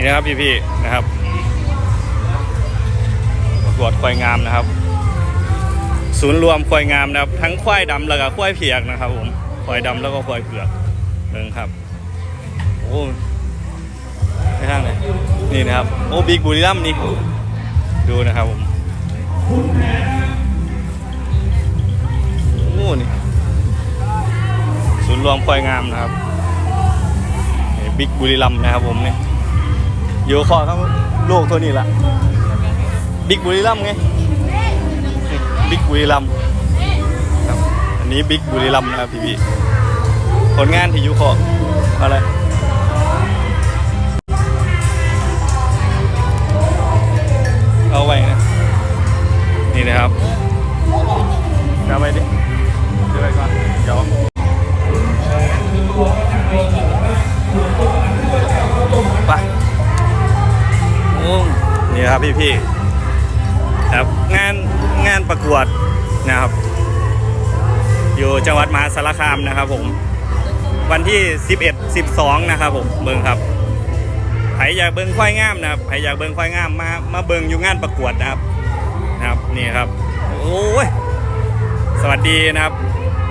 นี่นะครับพี่ๆนะครับประกวดควายงามนะครับ ศูนย์รวมควายงามนะครับ ทั้งควายดำแล้วก็ควายเผือกนะครับผมควายดำแล้วก็ควายเผือกเบิ่งครับโอ้ไปทางไหนนี่นะครับโอ้บิ๊กบุรีรัมนี่ดูนะครับผมโอ้นี่ศูนย์รวมควายงามนะครับบิ๊กบุรีรัมนะครับผมเนี่ย อยู่ข้อข้งลูกตัวนี้ละบิ๊กบุรีรัมไงบิ๊กบุรีรัมครับอันนี้บิ๊กบุรีรัมนะครับพี่พี่ผลงานที่ยุคออะไรเอาไว้นะ นี่นะครับจะไปดิเดี๋ยวไปก่อนเดี๋ยว ครับพี่พี่ๆครับงานงานประกวดนะครับ อยู่จังหวัดมหาสารคามนะครับ ผม วันที่ 11 12 นะครับ ผมเบิงครับใครอยากเบิงควายงามนะครับใครอยากเบิงควายงามมามาเบิงอยู่งานประกวดนะครับนะครับนี่ครับโอ้ยสวัสดีนะครับ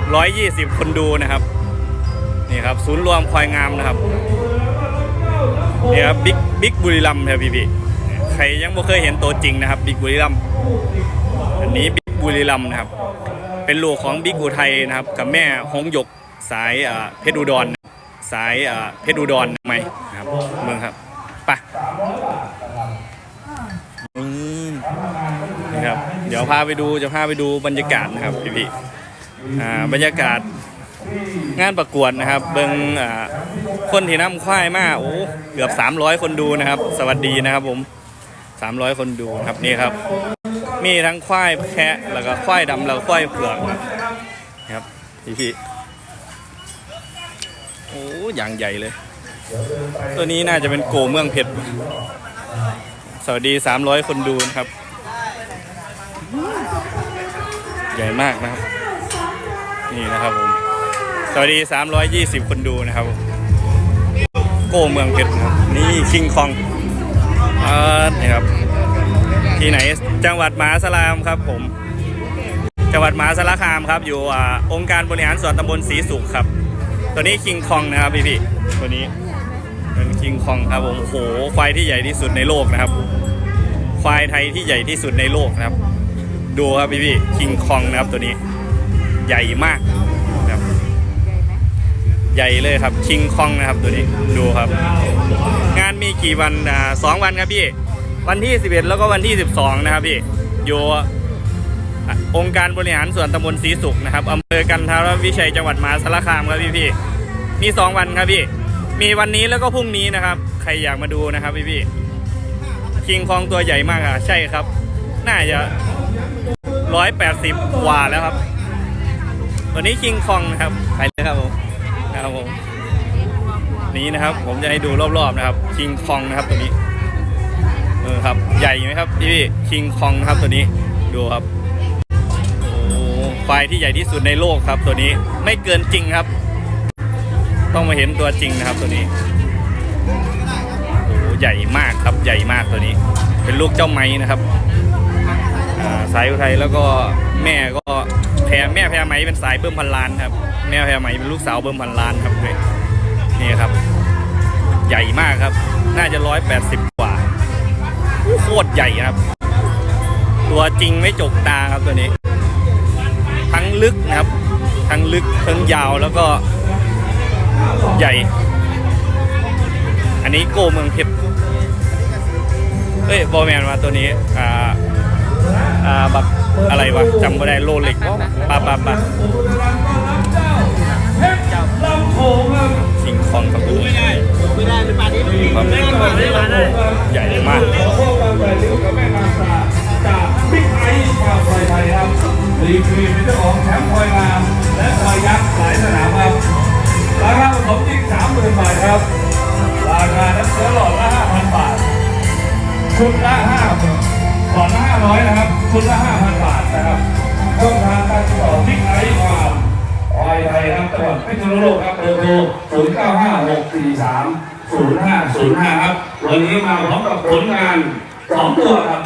120 คนดูนะครับนี่ครับศูนย์รวมควายงามนะครับนี่ครับบิ๊กบิ๊กบุรีรัมย์ครับพี่พี่ ครยังไม่เคยเห็นตัวจริงนะครับบิ๊กบุรีรัมอันนี้บิ๊กบุรีรัมนะครับ เป็นลูกของบิ๊กอุทัยนะครับ กับแม่หงหยกสายเพชรอุดรสายเพชรอุดรไหมนะครับเมืองครับไปอืมนี่ครับ เดี๋ยวพาไปดูจะพาไปดูบรรยากาศนะครับพี่พี่ๆอ่าบรรยากาศงานประกวดนะครับ เบิงอ่าคนที่นำควายมากโอ้เกือบ 300 คนดูนะครับ สวัสดีนะครับผม 300 คนดูครับนี่ครับ มีทั้งควายแคะแล้วก็ควายดำแล้วควายเผือกนะครับพี่พี่โอ้อย่างใหญ่เลย ตัวนี้น่าจะเป็นโกเมืองเพชรสวัสดี 300 คนดูนะครับ ใหญ่มากนะครับ นี่นะครับผมสวัสดี 320 คนดูนะครับ โกเมืองเพชรนะครับนี่คิงคอง นี่ครับ ที่ไหนจังหวัดมหาสารคามครับผม จังหวัดมหาสารคามครับ อยู่อองค์การบริหารส่วนตำบลศรีสุขครับ ตัวนี้คิงคองนะครับพี่พี่ตัวนี้เป็นคิงคองครับผมโอ้โหควายที่ใหญ่ที่สุดในโลกนะครับ ควายไทยที่ใหญ่ที่สุดในโลกนะครับ ดูครับพี่พี่คิงคองนะครับตัวนี้ ใหญ่มากครับ ใหญ่เลยครับคิงคองนะครับตัวนี้ดูครับ กี่วันอ่าสองวันครับพี่ วันที่ 11 แล้วก็วันที่ 12 นะครับพี่ อยู่องค์การบริหารส่วนตำบลศรีสุขนะครับอำเภอกันทรวิชัยจังหวัดมหาสารคามครับพี่พี่มี 2 วันครับพี่ มีวันนี้แล้วก็พรุ่งนี้นะครับ ใครอยากมาดูนะครับพี่พี่คิงคองตัวใหญ่มากอะใช่ครับ น่าจะ180กว่าแล้วครับ ตัวนี้คิงคองนะครับไป นี้นะครับ ผมจะให้ดูรอบๆนะครับคิงคองนะครับตัวนี้เออครับใหญ่ไหมครับพี่คิงคองนะครับตัวนี้ดูครับโอ้ควายที่ใหญ่ที่สุดในโลกครับ ตัวนี้ไม่เกินจริงครับ ต้องมาเห็นตัวจริงนะครับตัวนี้โอ้ใหญ่มากครับใหญ่มากตัวนี้ เป็นลูกเจ้าไม้นะครับสายอุทัยแล้วก็แม่ก็แพรแม่แพรไหมเป็นสายเบิ่มพันล้านครับแม่แพรไหมเป็นลูกสาวเบิ่มพันล้านครับเลย ใหญ่มากครับ น่าจะร้อยแปดสิบกว่า โคตรใหญ่ครับ ตัวจริงไม่จกตาครับตัวนี้ ทั้งลึกนะครับ ทั้งลึกทั้งยาวแล้วก็ใหญ่ อันนี้โกเมืองเพชรเอ้ยบอแมนมาตัวนี้ อ่า อ่าแบบอะไรวะจำไม่ได้โลเล็กปะปะปะ ครับไม่มาได้ใหญ่มากจากบิ๊กไอซ์ชาวไทยไทยครับดีกรีเป็นเจ้าของแชมป์พลอยงามและพลอยยักษ์หลายสนามครับราคาผสมจริงสามหมื่นบาทครับราคาน้ำเชื้อหลอดละห้าพันบาทชุดละห้าหลอดละห้าร้อยนะครับชุดละห้าพันบาทนะครับช่องทางการติดต่อบิ๊กไอซ์ฟามพลอยไทยครับจังหวัดพิษณุโลกครับเบอร์โทรศูนย์เก้าห้าหกสี่สาม 0505 ครับ วันนี้มาพร้อมกับผลงานสองตัวครับ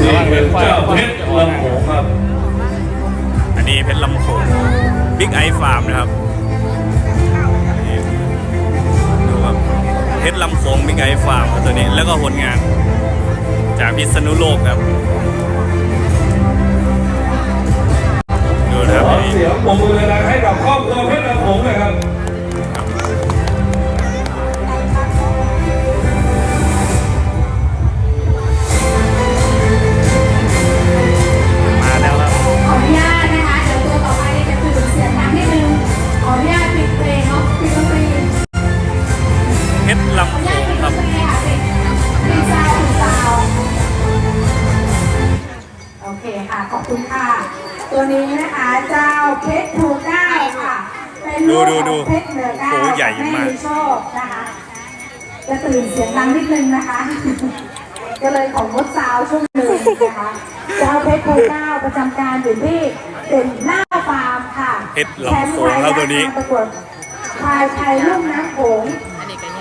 นี่เป็นเจ้าเพชรลำโขงครับ อันนี้เพชรลำโขงบิ๊กไอฟาร์มนะครับดูครับเพชรลำโขงบิ๊กไอฟาร์มตัวนี้แล้วก็ผลงาน จากพิษณุโลกครับดูนะครับที่เสียงปรบมือดังให้กับครอบครัวเพชรลำโขงเลยครับ ตัวนี้นะคะเจ้าเพชรภูเก้าค่ะ เป็นลูกดูดูของเพชรเหนือเก้าโอ้ใหญ่มากแมีโชคนะคะจะตื่นเสียงดังนิดนึงนะคะ ก็เลยของงดซาวด์ช่วงหนึ่งนะคะเจ้าเพชรภูเก้าประจำการอยู่ที่เป็นหน้าฟาร์มค่ะเพชรลำโขงครับตัวนี้ แชมป์ไทยประกวดพายไทยลุ่มน้ำโขง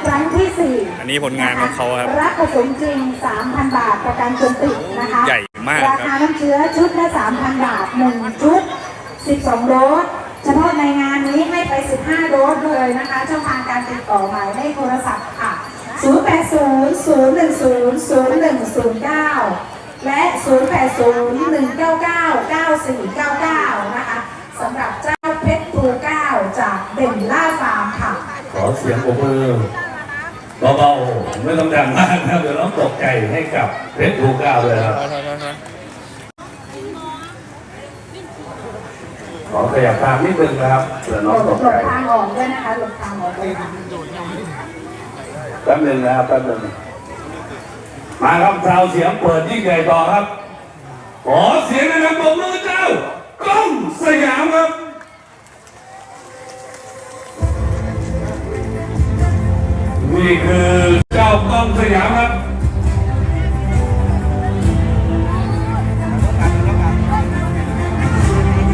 ครั้งที่สี่อันนี้ผลงานของเขาครับ รับผสมจริง 3,000 บาทประกันจนติดนะคะใหญ่มากราครัคาบน้ำเชื้อชุดละ 3,000 บาท 1 ชุด 12 โดสเฉพาะในงานนี้ให้ไป 15 โดสเลยนะคะช่องทางการติดต่อหมายเลขโทรศัพท์ค่ะ 080-010-0109 และ 080-199-9499 นะคะสำหรับเจ้าเพชรภูเก้าจากเด่นล่าฟาร์มค่ะ ขอเสียงปรบมือ เบาๆไม่ต้องดังมากนะเดี๋ยวน้องตกใจให้กับเพชรภูเก้าเลยครับขอขยับทางนิดนึงนะครับเดี๋ยวน้องตกหลใจบทางออกด้วยนะคะหลบทางออกด้วยค่ะแป๊บหนึงนะครับแป๊บหนึงมาครับชาวเสียงเปิดยิ่งใหญ่ต่อครับ ขอเสียงนะครับปรบมือเจ้ากล้องสยามครับ นี่คือเจ้ากล้องสยามครับ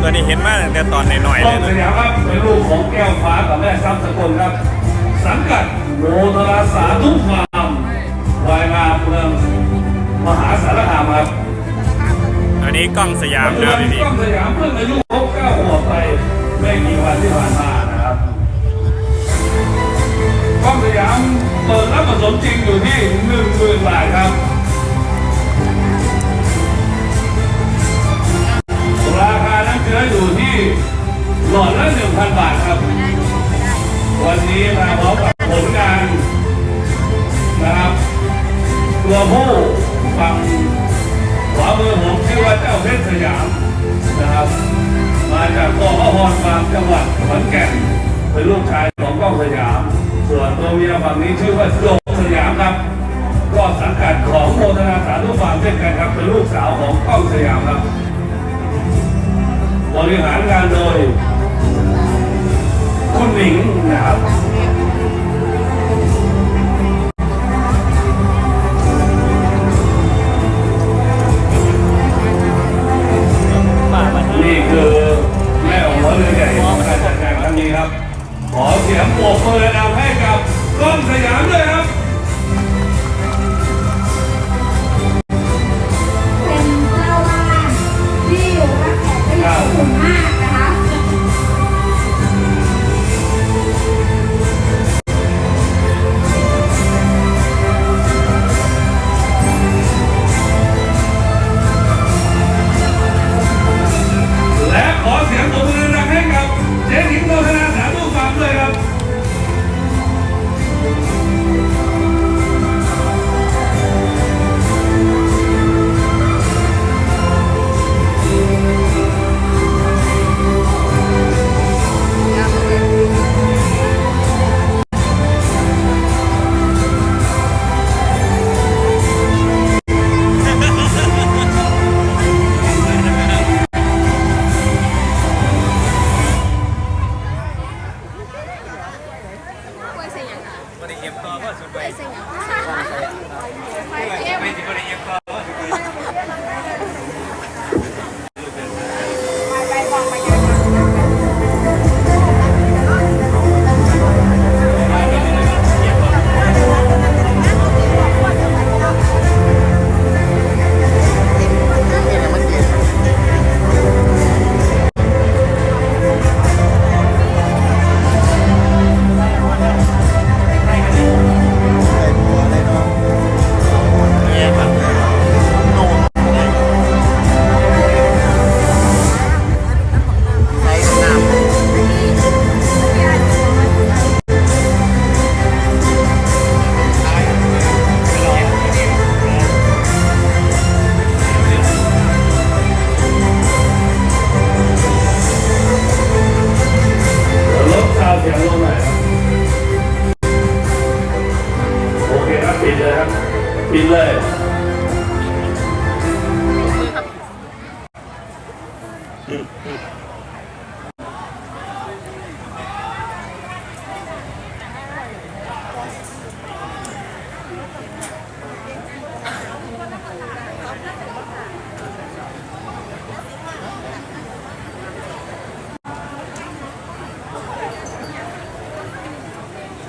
ตัวนี้เห็นมากตั้งแต่ตอนหน่อยกๆล้เลองยสนะยามครับเป็นลูกของแก้วฟ้ากับแม่ซับสกุลครับ สังกัดโมทราสาธุฟาร์มวายงามเมืองมหาสารคามครับ อันนี้กล้องสยามปัจจุนะบันพี่ กล้องสยามเพิ่งอายุครบ9ขวบไปไม่กี่วันที่ผ่านมานะครับกล้ องสยามเปิดรับผสมจริงอยู่ที่1 0,000บาทครับราคาน้ำเชื้ออยู่ที่หลอดละ1,000บาทครับ วันนี้มาพร้อมกับผลงานนะครับตัวผู้ฝั่งขวามือผมชื่อว่าเจ้าเพชรสยามนะครับ มาจากกองพระพรฟาร์มจังหวัดขอนแก่นเป็นลูกชายของก้องสยาม ส่วนตัวเมียฝั่งนี้ชื่อว่าโดงสยามครับก็สังกัดของโมทนาสาธุฟาร์มเช่นกันครับเป็นลูกสาวของก้องสยามครับ บริหารงานโดย คุณหนิงนะครับนี่คือแม่หัวเรือใหญ่ของการจัดงานครั้งนี้ครับ ขอเสียงปรบมือนำให้กับ บริเก็บตัวว่าสุดไปไม่ใช่ไม่ใช่บริเก็บตัวว่าสุดไป ปิดเลย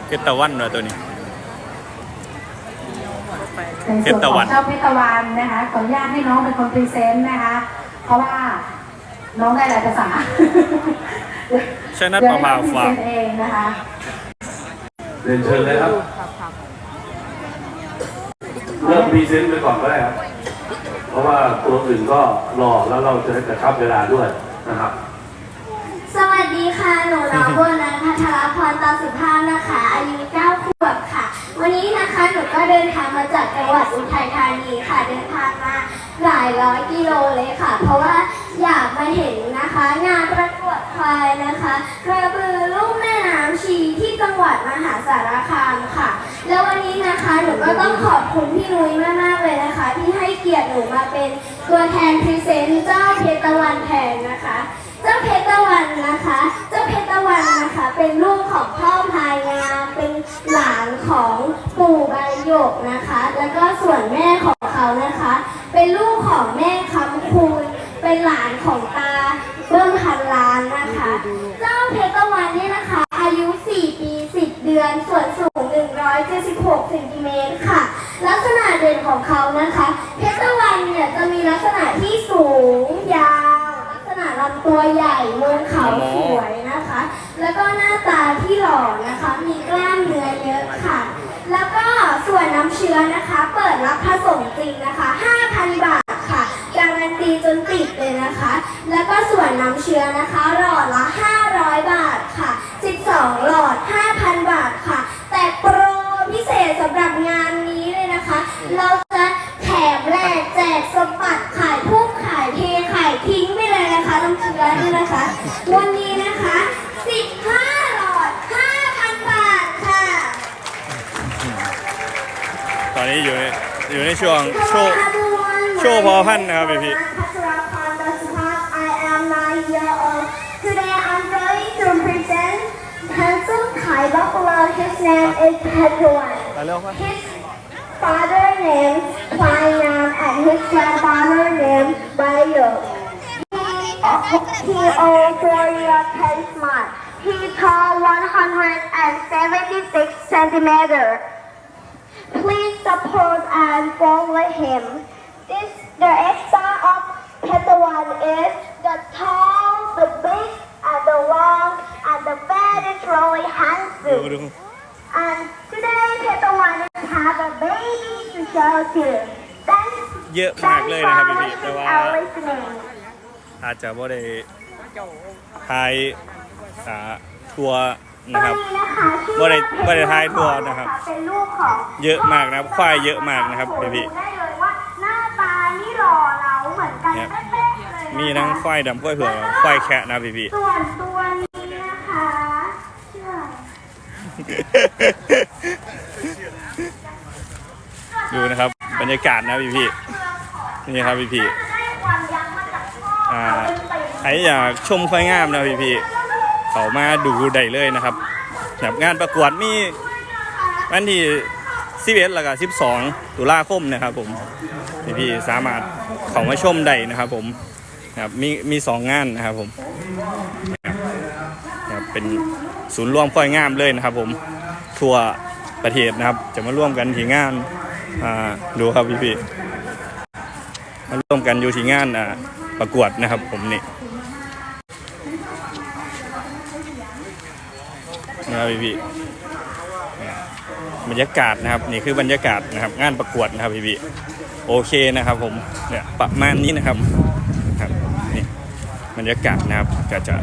เอตาวันเลยตัวนี้ ในส่วนของเจ้าเพชรตะวันนะคะ ขออนุญาตให้น้องเป็นคนพรีเซนต์นะคะ เพราะว่าน้องได้หลายภาษาใช่นัดเดี๋ยวประให้น้ภาองพรีฝากเซนต์เองนะคะเรียนเชิญเลยครับเริ่มพรีเซนต์ไปก่อนก็ได้ครับ เพราะว่าตัวอื่นก็รอแล้วเราจะได้กระชับเวลาด้วยนะครับ สวัสดีค่ะ หนูน้องโบนัสพัทรพรตาสุภาพนะคะ อายุ9ขวบค่ะ วันนี้นะคะห นูก็เดินทางมาจากจังหวัดอุทัยธานีค่ะเดินทางมาหลายร้อยกิโลเลยค่ะ เพราะว่าอยากมาเห็นนะคะ งานประกวดควายนะคะกระบือลูกแม่น้ำชีที่จังหวัดมหาสารคามค่ะ แล้ววันนี้นะคะหนูก็ต้องขอบคุณพี่นุ้ยมากๆเลยนะคะ ที่ให้เกียรติหนูมาเป็นตัวแทนพรีเซนต์เจ้าเพชรตะวันแทนนะคะ เจ้าเพชรตะวันนะคะ เพชรตะวันนะคะ เป็นลูกของพ่อพายงามเป็นหลานของปู่ใบหยกนะคะ แล้วก็ส่วนแม่ของเขานะคะ เป็นลูกของแม่คำคูณเป็นหลานของตาเบิ้มพันล้านนะคะ เจ้าเพชรตะวันเนี่ยนะคะ อายุ 4 ปี 10 เดือน ส่วนสูง 176เซนติเมตรค่ะ ลักษณะเด่นของเขานะคะ เพชรตะวันเนี่ยจะมีลักษณะที่สูงยาว ลักษณะลำตัวใหญ่มูนเขาสวยนะคะ แล้วก็หน้า ตาที่หล่อนะคะ มีกล้ามเนื้อเยอะค่ะ แล้วก็ส่วนน้ำเชื้อนะคะ เปิดรับผสมจริงนะคะ 5,000 บาทค่ะ การันตีจนติดเลยนะคะ แล้วก็ส่วนน้ำเชื้อนะคะ หลอดละ 500 บาทค่ะ 12 หลอด 5,000 นนี้อยู่ในอยู่ในช่วงโชว์โชว์พอพันธุ์นะครับพี่พี่ I am nine year old. Today I'm going to present handsome Thai buffalo. His name is Petruan. ไปเร็วครับ His father named Kwai-Nam and his grandfather named Bayo. He owns four year very smart. He tall 176 centimeters. Please support and follow him. This the extra of Petawan is the tall, the big, and the long, and the fat is really ดู handsome. ดู And today Petawan have a baby to show too. Thanks. เยอะมากเลยนะครับพี่พี่แต่ว่า and listening. อาจจะว่าได้ทายอ่าทัวร์ นะครับบ่ได้บ่ได้ทายทั่วนะครับ เป็นลูกของเยอะมากนะครับควายเยอะมากนะครับพี่พี่ได้เลยว่าหน้าตานี่หล่อเหลาเหมือนกันเนี่ยเป๊ะๆเลยมีทั้งควายดำควายเผือกควายแคะนะพี่พี่ส่วนตัวนี้นะคะเชื่อดูนะครับบรรยากาศนะพี่พี่นี่ครับพี่พี่ได้ความยักษ์มาจากพ่ออ่าเป็นเต็มใครอยากชมควายงามนะพี่พี่ เขามาดูได้เลยนะครับแบบงานประกวดมีวันที่11แล้วก็12ตุลาคมนะครับผมพี่พี่สามารถเขามาชมได้นะครับ ผมครับมีมีสองงานนะครับผมครับเป็นศูนย์รวมควายงามเลยนะครับ ผมทั่วประเทศนะครับ จะมาร่วมกันที่งานอ่าดูครับพี่พี่มาร่วมกันอยู่ที่งานอ่าประกวดนะครับ ผมนี่ นะครับพี่พี่บรรยากาศนะครับนี่คือบรรยากาศนะครับ งานประกวดนะครับพี่พี่โอเคนะครับ ผมเนี่ยประมาณนี้นะครับครับนี่บรรยากาศนะครับก็จะ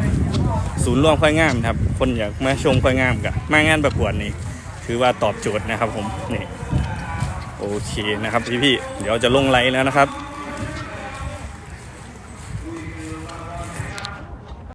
ศูนย์รวมควายงามนะครับ คนอยากมาชมควายงามกับมางานประกวดนี่ถือว่าตอบโจทย์นะครับ ผมนี่โอเคนะครับพี่พี่เดี๋ยวจะลงไลน์แล้วนะครับ